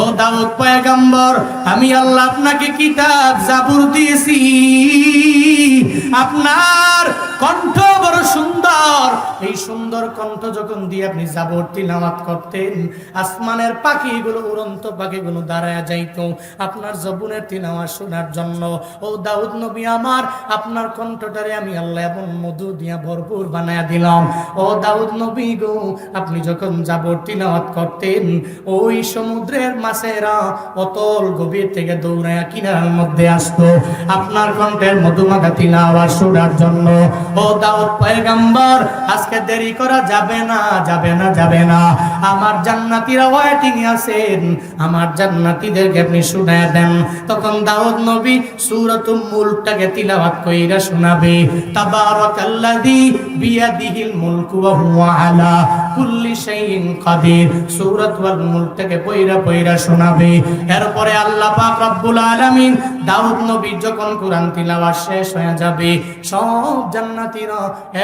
ও দাউদ পয়গম্বর, আমি আল্লাহ আপনাকে কিতাব জাবুর দিয়েছি। আপনার কণ্ঠ বড় সুন্দর। এই সুন্দর কণ্ঠ যখন দিয়ে আপনি জাবর তিলাওয়াত করতেন, আসমানের পাখিগুলো, উড়ন্ত পাখিগুলো দাঁড়ায় যাইতো। আপনার জবুনের তিলাওয়াত শোনার জন্য, ও দাউদ নবী আমার, আপনার কণ্ঠটারে আমি আল্লাহ এবং মধু দিয়া ভরপুর বানায়া দিলাম। ও দাউদ নবী গো, আপনি যখন জাবর তিলাওয়াত করতেন, ওই সমুদ্রের মাছেরা অতল গভীর থেকে দৌড়ায়া কিনার মধ্যে আসতো। আপনার কণ্ঠের মধুমাখা তিলাওয়াত শোনার জন্য, ও দাউদ পয়গাম্বর, আজকে দেরি করা যাবে না যাবে না যাবে না। আমার জান্নাতীরা আছেন, আমার জান্নাতীদেরকে আপনি শুনায় দেন। তখন দাউদ নবী সূরাতুল মুলকটাকে তিলাওয়াত কইরা শোনাবে বিয়াদিহিল মুলকু ওয়া হুয়া আলা কুল্লি শাইইন কাদির। সূরাতুল মুলকটাকে পয়রা পয়রা শোনাবে। এরপরে আল্লাহ পাক রব্বুল আলামিন দাউদ নবী যখন কোরআন তিলাওয়াত শেষ হয়ে যাবে, সব জান্নাতীরা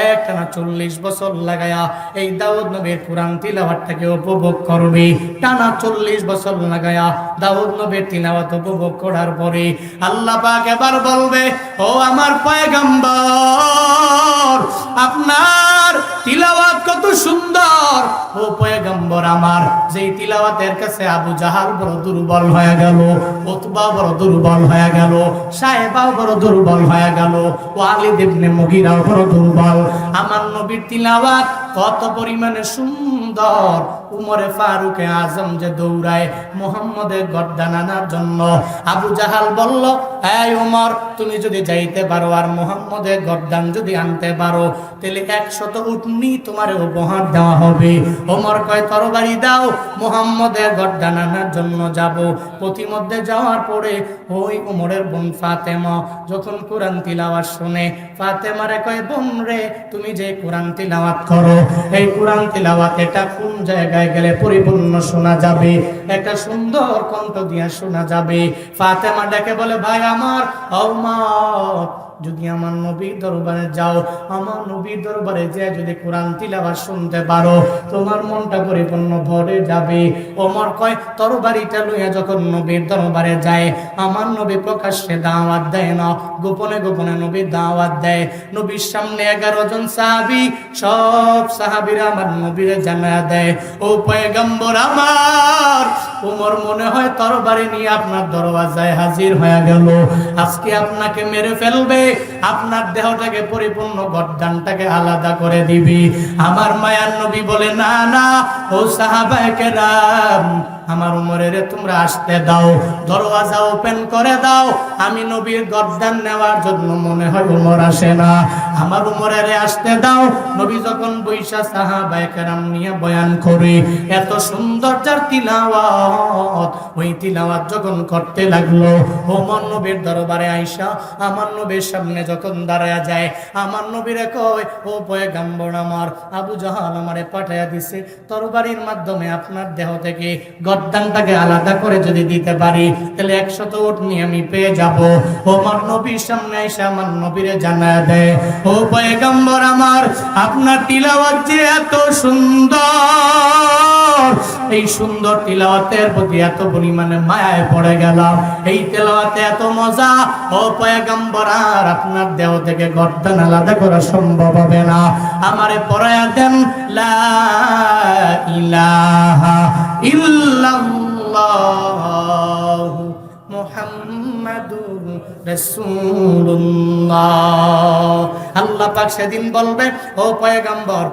একটানা চল্লিশ বছর লাগায়া এই দাউদ নবীর কোরআন তিলাওয়াতটাকে উপভোগ করবে। টানা চল্লিশ বছর লাগায়া দাউদ নবীর তিলাওয়াত উপভোগ করার পরে আল্লাহ পাক এবার বলবে, ও আমার পয়গম্বর, আপনার তিলাওয়াত কত সুন্দর। ও পয়গম্বর আমার, যেই তিলাওয়াতের কাছে আবু জাহাল বড় দুর্বল হয়ে গেল উতবা বড় দুর্বল হয়ে গেল, সাহেবাও বড় দুর্বল হয়ে গেল, ওয়ালিদ ইবনে মুগিরাও বড় দুর্বল। আমার নবীর তিলাওয়াত কত পরিমাণে সুন্দর। উমরে ফারুকে আজম যে দৌড়ায় মোহাম্মদের গর্দান আনার জন্য। আবু জাহাল বলল, এই উমর, তুমি যদি যাইতে পারো আর মোহাম্মদের গর্দান যদি আনতে পারো, তাহলে একশত উঠনি তোমার উপহার দেওয়া হবে। ওমর কয়, তরবারি দাও, মোহাম্মদের গর্দান আনার জন্য যাব। প্রতিমধ্যে যাওয়ার পরে ওই উমরের বোন ফাতেমা যখন কোরআন তিলাওয়াত শুনে, ফাতেমারে কয়, বোন রে, তুমি যে কোরআন তিলাওয়াত করো এই কোরআন তিলাওয়াত এটা কোন জায়গায় গেলে পরিপূর্ণ শোনা যাবে? একটা সুন্দর কণ্ঠ দিয়ে শোনা যাবে। ফাতেমা ডেকে বলে, ভাই আমার অমর যদি আমার নবীর দরবারে যাও, আমার নবীর দরবারে যে যদি কোরআন তিলাবার শুনতে পারো, তোমার মনটা পরিপূর্ণ ভরে যাবে। ওমর কয়, তরবারিটা লইয়া যখন নবীর দরবারে যায়, আমার নবী প্রকাশ্যে দাওয়াত দেয় না, গোপনে গোপনে নবীর দাওয়াত দেয়। নবীর সামনে এগারো জন সাহাবি, সব সাহাবিরা আমার নবীরে জানা দেয়, ও পয়গম্বর আমার, ওমর মনে হয় তরবারি নিয়ে আপনার দরওয়াজায় হাজির হয়ে গেল। আজকে আপনাকে মেরে ফেলবে আপনার দেহটাকে পরিপূর্ণ গর্দানটাকে আলাদা করে দিবি। আমার মায়ার নবী বলে, না না, ও সাহাবাকে রাম আমার উমরের তোমরা আসতে দাও দরওয়াজা ওপেন করে দাও। আমি নবীর গর্দান নেওয়ার জন্য মনে হয় উমর আসে না। আমার উমরের আসতে দাও, নবী যখন বৈশা সাহাবায়াম নিয়ে বয়ান করে, এত সুন্দর যার তিলাওয়াত, ওই তিলাওয়াত যখন করতে লাগল, ওমর নবীর দরবারে আইসা আমার নবীর সামনে যখন দাঁড়ায়া যায়, আমার নবীরে কয়, ও পয়গাম্বর আমার, আবু জাহাল আমারে পাঠাইয়া দিছে, তরবারির মাধ্যমে আপনার দেহ থেকে গদ্দানটাকে আলাদা করে যদি দিতে পারি, তাহলে একশত উট নিয়ে আমি পেয়ে যাব। ও আমার নবীর সামনে এসে আমার নবীরে জানায় দেয়, ও পয়গম্বর আমার, আপনার তিলাওয়াত যে এত সুন্দর। এই সুন্দর তিলাওয়াতের প্রতি এত পরিমাণে মায়ায় পড়ে গেলাম। এই তেলাওয়াতে এত মজা। ও পয়গম্বর আর আপনার দেহ থেকে গর্দান আলাদা করা সম্ভব হবে না। আমারে পড়ায়া দেন, লা ইলাহা ইল্লাল্লাহ মুহাম্মাদুর রাসূলুল্লাহ। আল্লাহ পাক সেদিন বলবে ও পয়গম্বর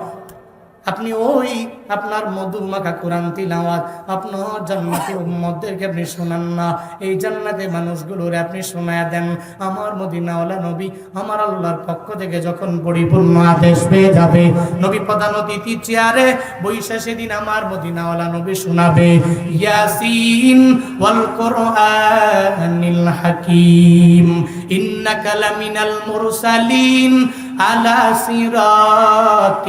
আপনি ওই আপনার মধুমাখা কোরআন তিলাওয়াত আপনার জান্নাতে উম্মতদেরকে আপনি শোনান না। এই জান্নাতে মানুষগুলোর আপনি শোনায়া দেন। আমার মদিনাওয়ালা নবী আমার আল্লাহর পক্ষ থেকে যখন পরিপূর্ণ আদেশ পেয়ে যাবে, নবী প্রধান অতিথি চেয়ারে বৈশা সেদিন আমার মদিনাওয়ালা নবী শোনাবে, ইয়াসিন ওয়াল কোরআনিল হাকিম, ইন্নাকা লামিনাল মুরসালিন على صراط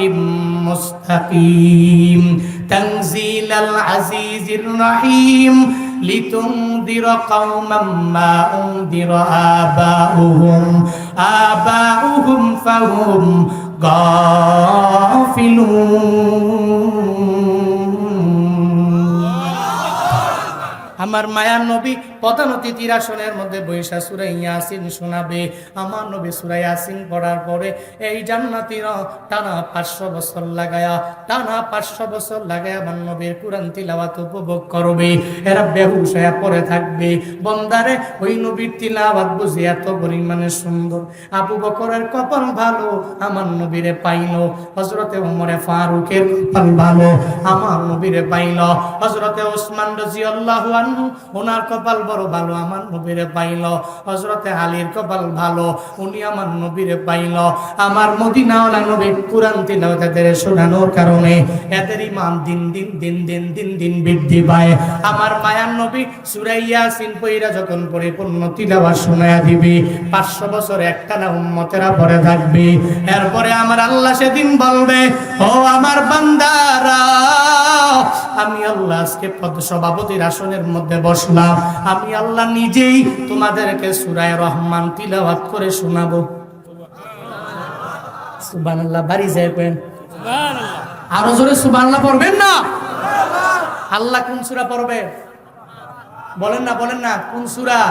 مستقيم تنزيل العزيز الرحيم لتنذر قوما ما أنذر آباؤهم آباؤهم فهم غافلون আমার মায়ার নবী প্রধান আসনের মধ্যে বৈশা সুরাই ইয়াসিন শোনাবে। আমার নবী সুরাই ইয়াসিন পড়ার পরে এই জান্নাতিরা টানা পাঁচশো বছর লাগায়া, টানা পাঁচশো বছর লাগায়া আমার নবীর কোরআন উপভোগ করবে। এরা বেহুশ হয়ে পড়ে থাকবে। বন্দারে ওই নবীর তিলাওয়াত বুঝি এত পরিমাণে সুন্দর। আবু বকরের কপাল ভালো, আমার নবীরে পাইলো। হজরতে উমরে ফারুকের কপাল ভালো, আমার নবীরে পাইল। হজরতে ওসমান রাজি আল্লাহ আনহু, ওনার কপাল বড় ভালো, আমার নবীরে পাইল। হজরতে আলীর কপাল ভালো, উনি আমার নবীরে পাইল। আমার মদিনাওয়ালা নবী কোরআন তিলাওয়াত এদের শোনানোর কারণে এদের ইমান দিন দিন দিন দিন দিন দিন বৃদ্ধি পায়। আমার মায়ার নবী সুরাইয়া সিন পইরা যখন পরিপূর্ণ তিলাওয়াত শোনায়া দিবে, পাঁচশো বছর একটানা উম্মতেরা পরে থাকবে। এরপরে আমার আল্লাহ সেদিন বলবে, ও আমার বান্দারা আমি আল্লাহ আজকে পদ সভাপতির আসনের মধ্যে বসলাম। আমি আল্লাহ নিজেই তোমাদেরকে সুরায় রহমান তিলাওয়াত করে শোনাবো। সুবহানাল্লাহ বাড়ি যায় আরও জোরে সুবহানাল্লাহ পড়বেন না? আল্লাহ কোন সূরা পড়বে? বলেন না বলেন না কোন সূরা?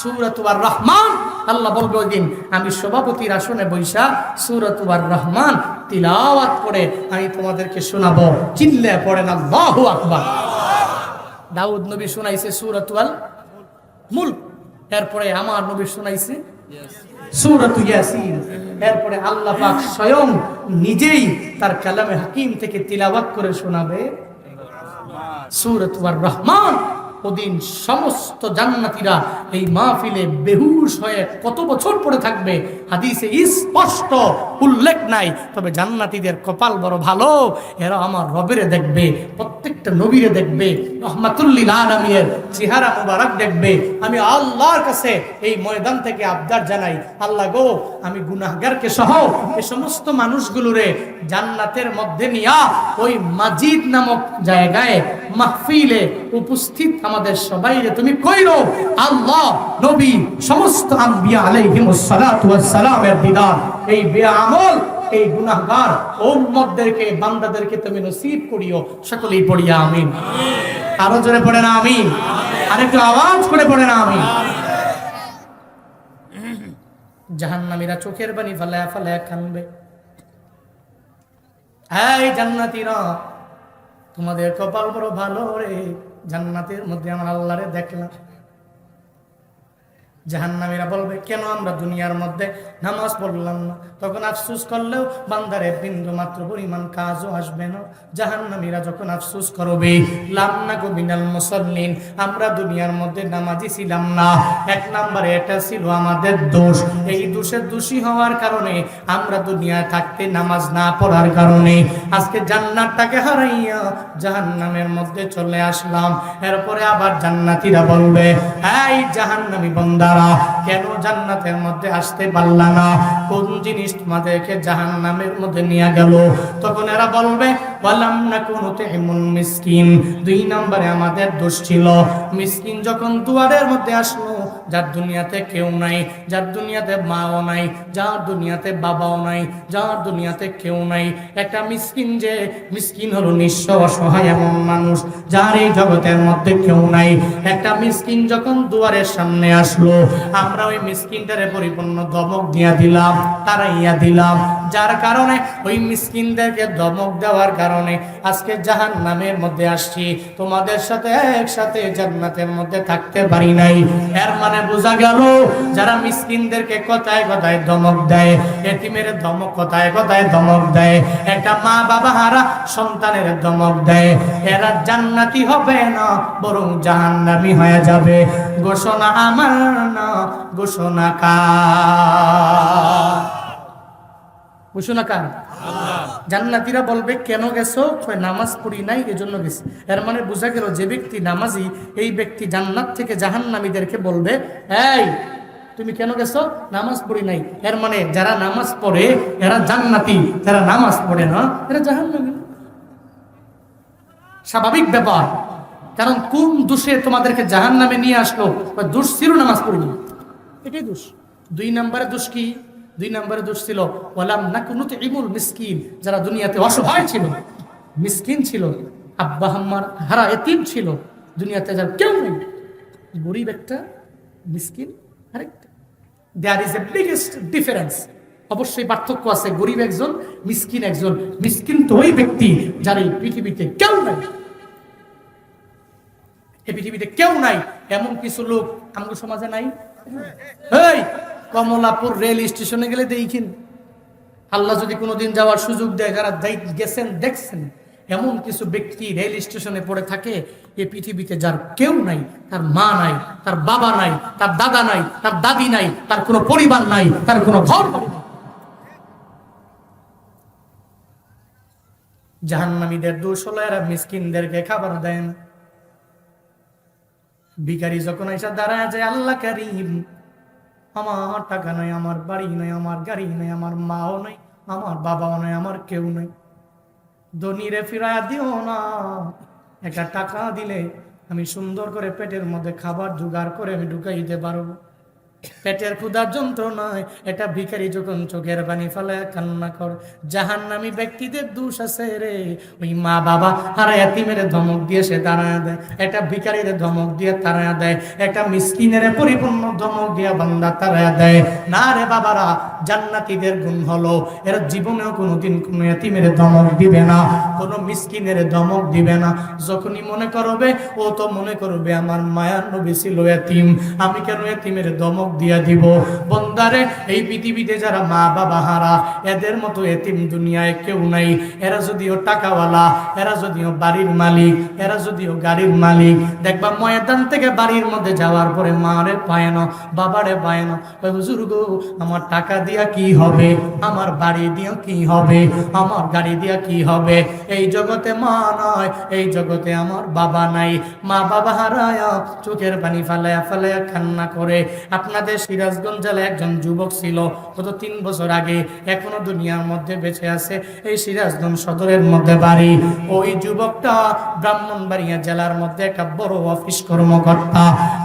সুরতুবার রহমান আল্লাহ বলবে ওই দিন, আমি সভাপতির আসনে বৈশা সুরতুবার রহমান তিলাওয়াত করে আমি তোমাদেরকে শোনাবো। চিল্লে পড়েন আল্লাহু আকবার। দাউদ নবী শোনাইছে সুরতুয়াল মুল এরপরে আমার নবী শোনাইছে সূরাত ইয়াসিন। এরপরে আল্লাহ পাক স্বয়ং নিজেই তার কালামে হাকিম থেকে তিলাওয়াত করে শোনাবে। সূরাত ওয়ার রহমান ওদিন সমস্ত জান্নাতিরা এই মাহফিলে বেহুশ হয়ে কত বছর পরে থাকবে? হাদিসে স্পষ্ট, উল্লেখ নাই। তবে জান্নাতিদের কপাল বড় ভালো। এরা আমার রবেরে দেখবে। প্রত্যেকটা নবীরে দেখবে, রহমাতুল্লিল চেহারা মুবারক দেখবে। আমি আল্লাহর কাছে এই ময়দান থেকে আবদার জানাই, আল্লাহ গো, আমি গুনাহগারকে সহ এই সমস্ত মানুষগুলোরে জান্নাতের মধ্যে নিয়া ওই মাজিদ নামক জায়গায় মাহফিলে উপস্থিত আমাদের সবাইরে তুমি কইরো, আল্লাহ নবী সমস্ত আম্বিয়া আলাইহিমুস সালাতু ওয়াস সালামের দিদার। এই বেআমল এই গুনাহগার উম্মতদেরকে, বান্দাদেরকে তুমি নসিব করিও। সকলেই পড়িয়া আমিন। আরও জোরে পড়ে না আমিন। আরেকটু আওয়াজ করে পড়ে না আমিন। জাহান্নামীরা চোখের পানি ফালায়া ফালায়া কানবে। এই জান্নাতীরা, তোমাদের কপাল বড় ভালো রে। জান্নাতের মধ্যে আমার আল্লাহরে দেখলাম। জাহান্নামীরা বলবে, কেন আমরা দুনিয়ার মধ্যে নামাজ পড়লাম না? তখন আফসুস করলেও বান্দারে বিন্দু মাত্র পরিমাণ কাজও আসবে না। জাহান্নামীরা যখন আফসুস করবে লামনা গোবিনাল মুসল্লিন, আমরা দুনিয়ার মধ্যে নামাজি ছিলাম না। এক নম্বরে এটা ছিল আমাদের দোষ। এই দোষের দোষী হওয়ার কারণে আমরা দুনিয়ায় থাকতে নামাজ না পড়ার কারণে আজকে জান্নাতটাকে হারাইয়া জাহান্নামের মধ্যে চলে আসলাম। এরপরে আবার জান্নাতীরা বলবে, এই জাহান্নামী বন্দারা কেন জান্নাতের মধ্যে আসতে পারলা না? কোন জিনিস তোমাদেরকে জাহান নামের মধ্যে নিয়ে গেল? তখন এরা বলবে বললাম না কোন তেমন মিসকিন। দুই নম্বরে আমাদের দোষ ছিল, মিসকিন যখন দুয়ারের মধ্যে আসলো যার দুনিয়াতে কেউ নাই, যার দুনিয়াতে মাও নাই, যার দুনিয়াতে বাবাও নাই, যার দুনিয়াতে কেউ নাই। একটা মিসকিন যে, মিসকিন হলো নিঃস্ব অসহায় এমন মানুষ, যার এই জগতের মধ্যে কেউ নাই। একটা মিসকিন যখন দুয়ারের সামনে আসলো, আমরা ওই মিসকিনটারে পরিপূর্ণ দমক দিয়া দিলাম, তারাইয়া দিলাম যার কারণে ওই মিসকিনদেরকে ধমক দেওয়ার কারণে আজকে জাহান নামের মধ্যে আসছি। তোমাদের সাথে একসাথে জান্নাতের মধ্যে থাকতে পারি নাই। এর মানে বোঝা গেল যারা মিসকিনদেরকে কথায় কথায় ধমক দেয়, এতিমের ধমক কথায় কথায় ধমক দেয়, একটা মা বাবা হারা সন্তানের ধমক দেয়, এরা জান্নাতি হবে না, বরং জাহান্নামি হয়ে যাবে। ঘোষণা আমার না, ঘোষণা কার ঘোষণা কার জান্নাতিরা বলবে, কেন গেছো? নামাজ পড়ি নাই, এজন্য গেছি। এর মানে বোঝা গেল যে ব্যক্তি নামাজি, এই ব্যক্তি জান্নাত থেকে জাহান্নামীদেরকে বলবে, এই, তুমি কেন গেছো? নামাজ পড়ি নাই। এর মানে যারা নামাজ পড়ে, এরা জান্নাতি, যারা নামাজ পড়ে না, এরা জাহান্নামী। স্বাভাবিক ব্যাপার। কারণ কোন দোষে তোমাদেরকে জাহান নামে নিয়ে আসলো? দোষ ছিল নামাজ পড়িনি এটাই দোষ। দুই নম্বরে দোষ কি? দুই নম্বরে দোষ ছিল ওলাম না কোনো ইমুল মিসকিন, যারা দুনিয়াতে অসহায় ছিল, মিসকিন ছিল, আব্বা হাম্মার হারা এতিম ছিল, দুনিয়াতে যার কেউ নেই। গরিব একটা, মিসকিন আরেকটা। There is a biggest difference অবশ্যই পার্থক্য আছে, গরিব একজন, মিসকিন একজন। মিসকিন তো ওই ব্যক্তি যার এই পৃথিবীতে কেউ নাই। এই পৃথিবীতে কেউ নাই, এমন কিছু লোক আমাদের সমাজে নাই। এই কমলাপুর রেল স্টেশনে গেলে দেখিন আল্লাহ যদি কোনোদিন যাওয়ার সুযোগ দেয়, যারা গেছেন, দেখছেন, এমন কিছু ব্যক্তি রেল স্টেশনে পড়ে থাকে এই পৃথিবীতে যার কেউ নাই, তার মা নাই, তার বাবা নাই, তার দাদা নাই, তার দাদি নাই, তার কোনো পরিবার নাই, তার কোনো ঘর। জাহান্নামীদের দোষ হলো, এরা মিসকিনদেরকে খাবার দেন ভিখারি যখন এসে দাঁড়ায় যায় আল্লাহ কারিম আমার টাকা নয়, আমার বাড়ি নাই আমার গাড়ি নাই আমার মাও নাই আমার বাবাও নাই আমার কেউ নাই ধনীরে ফিরায় দিও না। একটা টাকা দিলে আমি সুন্দর করে পেটের মধ্যে খাবার জোগাড় করে আমি ঢুকাইতে পারব। পেটের ক্ষুধার যন্ত্রণায় এটা ভিখারি যখন চোখের পানি ফেলে কান্না কর। জাহান নামী ব্যক্তিদের দোষ আছে রে। ওই মা বাবা আর এতিমের ধমক দিয়ে সে দাঁড়ায় দেয়। এটা ভিখারির ধমক দিয়ে তাড়ায় দেয়। একটা মিসকিনের পরিপূর্ণ ধমক দিয়ে বান্দা তাড়ায় দেয়। না রে বাবারা, জান্নাতীদের গুণ হলো, এরা জীবনেও কোনোদিন কোনো এতিমের ধমক দিবে না, কোনো মিসকিনের ধমক দিবে না। যখনই মনে করবে, ও তো মনে করবে, আমার মায়ার নবী ছিল এতিম। আমি কেন এতিমের ধমক দিয়া দিব। বন্দারে, এই পৃথিবীতে যারা মা বাবা হারা, এদের মতো এতিম দুনিয়ায় কেউ নাই। এরা যদিও টাকাওয়ালা, এরা যদিও বাড়ির মালিক, এরা যদিও গাড়ির মালিক। দেখবা ময়দান থেকে বাড়ির মধ্যে যাওয়ার পরে মারে পায় না, বাবারে পায় না। হুজুর গো, আমার টাকা দিয়া কি হবে? আমার বাড়ি দিয়া কি হবে? আমার গাড়ি দিয়া কি হবে? এই জগতে মা নয় এই জগতে আমার বাবা নাই। মা বাবা হারায়া, চোখের পানি ফালায়া ফালায়া কান্না করে। আপনাদের সিরাজগঞ্জ জেলায় একজন যুবক ছিল, গত তিন বছর আগে। এখনও দুনিয়ার মধ্যে বেঁচে আছে এই সিরাজগঞ্জ সদরের মধ্যে বাড়ি। ওই যুবকটা ব্রাহ্মণবাড়িয়া জেলার মধ্যে একটা বড় অফিস কর্মকর্তা।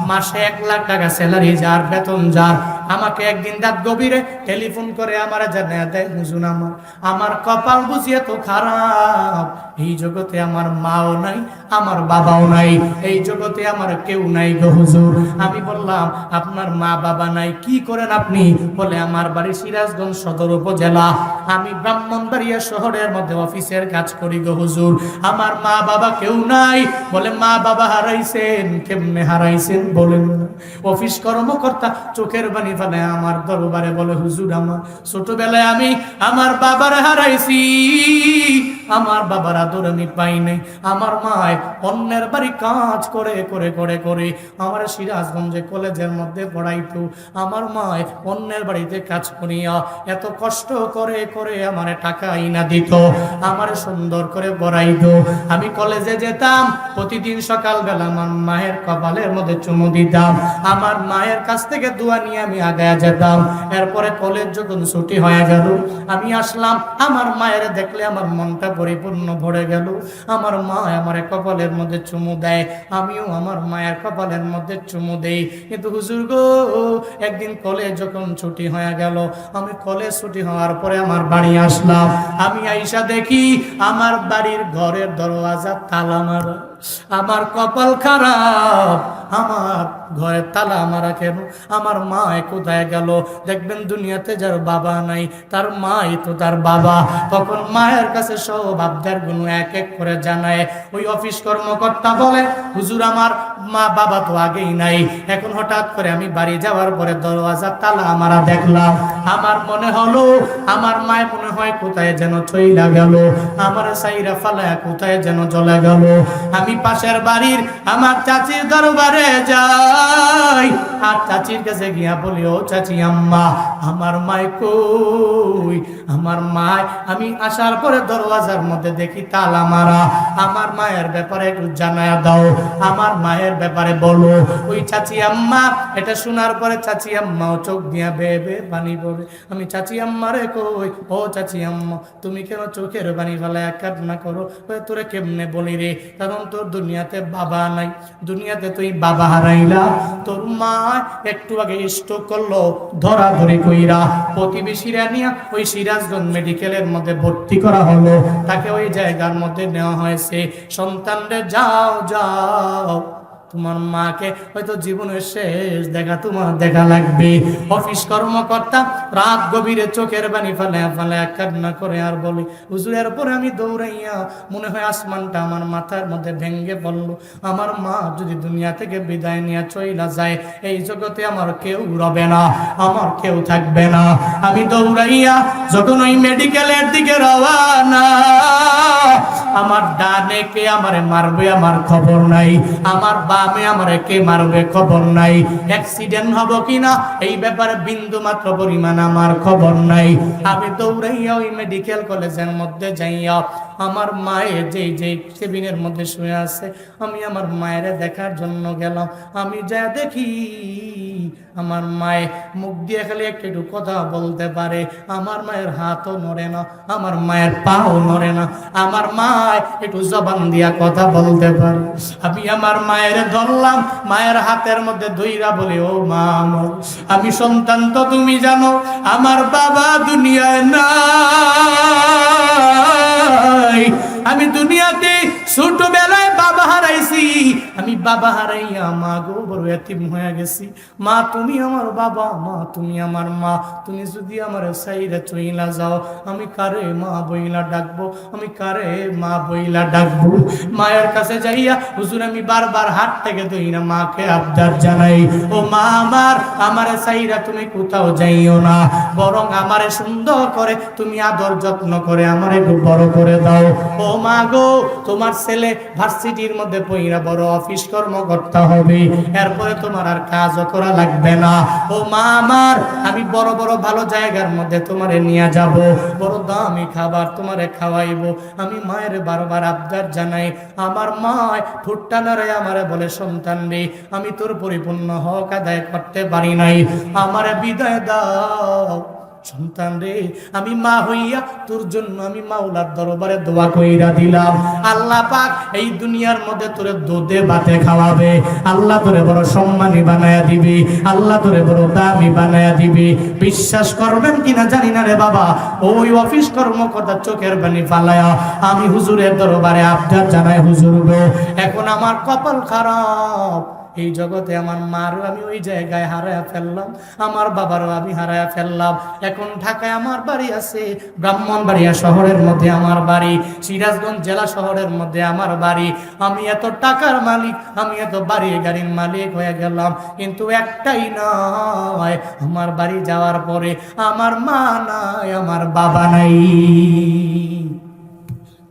মাসে এক লাখ টাকা স্যালারি যার, বেতন যার। আমাকে একদিন রাত গভীরে টেলিফোন করে, আমার জানা দেয় হুজুন আমার আমার কপাল বুঝিয়ে তো খারাপ। এই জগতে আমার মাও নাই, আমার বাবাও নাই, এই জগতে আমার কেউ নাই গো হুজুর। আমি বললাম, আপনার মা বাবা নাই, কি করেন আপনি? বলে, আমার বাড়ি সিরাজগঞ্জ সদর উপজেলা। আমি ব্রাহ্মণবাড়িয়া শহরের মধ্যে অফিসের কাজ করি গো হুজুর। আমার মা বাবা কেউ নাই। বলে, মা বাবা হারাইছেন, কেমনে হারাইছেন বলেন অফিস কর্মকর্তা চোখের বাণী ফেলে আমার দরবারে বলে, হুজুর, আমার ছোটবেলায় আমি আমার বাবার হারাইছি। আমার বাবার আদর আমি পাই নাই। আমার মায় অন্যের বাড়ি কাজ করে করে করে করে আমার সিরাজগঞ্জে কলেজের মধ্যে পড়াইতো। আমার মায় অন্যের বাড়িতে কাজ করিয়া এত কষ্ট করে করে আমার টাকা আইনা দিত, আমার সুন্দর করে পড়াইতো। আমি কলেজে যেতাম, প্রতিদিন সকালবেলা আমার মায়ের কপালের মধ্যে চুমু দিতাম। আমার মায়ের কাছ থেকে দোয়া নিয়ে আমি আগায় যেতাম। এরপরে কলেজ যখন ছুটি হয়ে গেল, আমি আসলাম। আমার মায়ের দেখলে আমার মনটা পরিপূর্ণ ভরে গেল। আমার মা আমার কপালের মধ্যে চুমু দেয়, আমিও আমার মায়ের কপালের মধ্যে চুমু দেই। কিন্তু হুজুর গো, একদিন কলেজ যখন ছুটি হয়ে গেল, আমি কলেজ ছুটি হওয়ার পরে আমার বাড়ি আসলাম। আমি আইসা দেখি আমার বাড়ির ঘরের দরওয়াজা তালা মারা। আমার কপাল খারাপ। আমার ঘরের তালা মারা কেন? আমার মা কোথায় গেল? দেখবেন দুনিয়াতে যার বাবা নাই, তার মাই তো তার বাবা। তখন মায়ের কাছে সব আবদারগুলো এক এক করে জানায়। ওই অফিস কর্মকর্তা বলে, হুজুর, আমার মা বাবা তো আগেই নাই। এখন হঠাৎ করে আমি বাড়ি যাওয়ার পরে দরওয়াজা তালা মারা দেখলাম। আমার মনে হলো, আমার মায় মনে হয় কোথায় যেন চইলা গেল। আমার সাইরা ফালায়া কোথায় যেন চলে গেল। আমি পাশের বাড়ির আমার চাচির দরবারে যাই। আর চাচির কাছে গিয়া বলি, ও চাচি আম্মা, আমার মায় কই? আমার মায়, আমি আসার পরে দরওয়াজার মধ্যে দেখি তালা মারা। আমার মায়ের ব্যাপারে একটু জানায়া দাও, আমার মায়ের ব্যাপারে বলো। ওই চাচি আম্মা, এটা শোনার পরে চাচি আম্মাও চোখ দিয়া বেয়ে বেয়ে পানি পড়ে আমি চাচি আম্মারে কই? ও চাচি আম্মা, তুমি কেন চোখের পানি ফেলায় কান্না করো? তোরে কেমনে বলি রে? কারণ তোর দুনিয়াতে বাবা নাই, দুনিয়াতে তুই বাবা হারাইলা। তোর মা একটু আগে স্ট্রোক করল ধরা ধরে কইরা। প্রতিবেশীরা নিয়ে ওই সিরাজগঞ্জ মেডিকেলের মধ্যে ভর্তি করা হলো। তাকে ওই জায়গার মধ্যে নেওয়া হয়েছে। সন্তানরে যাও যাও। তোমার মাকে, হয়তো জীবনের শেষ দেখা তোমার দেখা লাগবে। অফিস কর্মকর্তা রাত গভীরে চোখের বাণী ফেলে ফেলে কান্না করে আর বলে হুজুরের পরে আমি দৌড়াইয়া মনে হয় আসমানটা আমার মাথার মধ্যে ভেঙ্গে পড়ল। আমার মা যদি দুনিয়া থেকে বিদায় নিয়ে চইলা যায়, এই জগতে আমার কেউ রবে না, আমার কেউ থাকবে না। আমি দৌড়াইয়া যখন ওই মেডিকেলের দিকে রওয়ানা, আমার ডানে কে আমারে মারবে আমার খবর নাই। আমার বামে আমারে কে মারবে খবর নাই। অ্যাক্সিডেন্ট হব কিনা? এই ব্যাপারে বিন্দু মাত্র পরিমাণ আমার খবর নাই। আমি দৌড়াইয়া ওই মেডিকেল কলেজের মধ্যে যাইয়া আমার মায়ের যেই যেই কেবিনের মধ্যে শুয়ে আছে, আমি আমার মায়ের দেখার জন্য গেলাম। আমি যা দেখি, আমার মায়ে মুখ দিয়ে খালি একটু কথা বলতে পারে। আমার মায়ের হাতও নড়ে না, আমার মায়ের পাও নড়ে না, আমার মায় একটু জবান দিয়া কথা বলতে পারে। আমি আমার মায়ের ধরলাম, মায়ের হাতের মধ্যে ধইরা বলে, ও মা আমি সন্তান তো তুমি জানো, আমার বাবা দুনিয়ায় নাই আমি দুনিয়াতে ছোটবেলায় বাবা হারাইছি আমি বাবা হারাইয়া, মা গো, বড় এতিম হয়ে গেছি। মা, তুমি আমার বাবা, মা, তুমি আমার মা। তুমি যদি আমার সাইরা চইলা যাও, আমি কারে মা বইলা ডাকবো? আমি কারে মা বইলা ডাকবো? মায়ের কাছে যাইয়া, হুজুর, আমি বারবার হাত থেকে দই না, মাকে আবদার জানাই। ও মা আমার, আমারে সাইরা তুমি কোথাও যাইও না। বরং আমারে সুন্দর করে, তুমি আদর যত্ন করে আমারে বড় করে দাও। ও মা গো, তোমার ছেলে ভার্সিটির মধ্যে পইরা বড় অফিস কর্মকর্তা হবে। এরপরে তোমার আর কাজও করা লাগবে না। ও মা আমার, আমি বড় বড় ভালো জায়গার মধ্যে তোমারে নিয়ে যাব। বড় দামি খাবার তোমারে খাওয়াইবো। আমি মায়ের বারবার আবদার জানাই, আমার মায় ঠোঁটটা নাড়ে আমারে বলে সন্তান রে। আমি তোর পরিপূর্ণ হক আদায় করতে পারি নাই। আমারে বিদায় দাও। সন্তান রে, আমি মা হইয়া তোর জন্য আমি মাওলার দরবারে দোয়া কইরা দিলাম। আল্লাহ পাক এই দুনিয়ার মধ্যে তোরে দুধে, ভাতে খাওয়াবে। আল্লাহ তোরে বড় সম্মানী বানায়া দিবি। আল্লাহ তোরে বড় দামি বানায়া দিবি। বিশ্বাস করবেন কিনা জানি না রে বাবা, ওই অফিস কর্মকর্তা চোখের বাণী ফালায়া আমি হুজুরের দরবারে আবদার জানাই, হুজুর গো, এখন আমার কপাল খারাপ। এই জগতে আমার মারও আমি ওই জায়গায় হারায়া ফেললাম, আমার বাবারও আমি হারায়া ফেললাম। এখন ঢাকায় আমার বাড়ি আছে, ব্রাহ্মণবাড়িয়া শহরের মধ্যে আমার বাড়ি, সিরাজগঞ্জ জেলা শহরের মধ্যে আমার বাড়ি। আমি এত টাকার মালিক, আমি এত বাড়ি গাড়ির মালিক হয়ে গেলাম, কিন্তু একটাই নয়, আমার বাড়ি যাওয়ার পরে আমার মা নাই, আমার বাবা নাই।